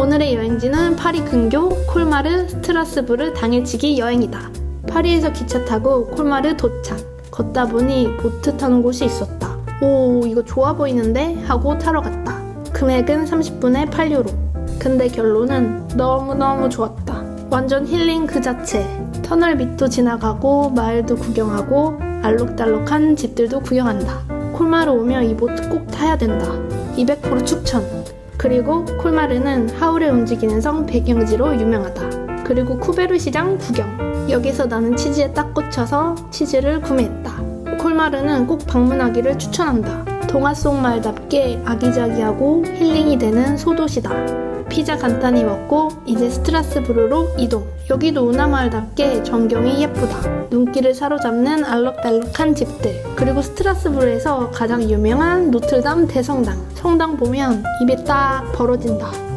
오늘의 여행지는 파리 근교 콜마르 스트라스부르 당일치기 여행이다. 파리에서 기차 타고 콜마르 도착. 걷다 보니 보트 타는 곳이 있었다. 오, 이거 좋아 보이는데? 하고 타러 갔다. 금액은 30분에 8유로. 근데 결론은 너무너무 좋았다. 완전 힐링 그 자체. 터널 밑도 지나가고 마을도 구경하고 알록달록한 집들도 구경한다. 콜마르 오면 이 보트 꼭 타야 된다. 200% 추천. 그리고 콜마르는 하울의 움직이는 성 배경지로 유명하다. 그리고 쿠베르 시장 구경. 여기서 나는 치즈에 딱 꽂혀서 치즈를 구매했다. 콜마르는 꼭 방문하기를 추천한다. 동화 속 마을답게 아기자기하고 힐링이 되는 소도시다. 피자 간단히 먹고 이제 스트라스부르로 이동. 여기도 운하마을답게 전경이 예쁘다. 눈길을 사로잡는 알록달록한 집들. 그리고 스트라스부르에서 가장 유명한 노틀담 대성당. 성당 보면 입이 딱 벌어진다.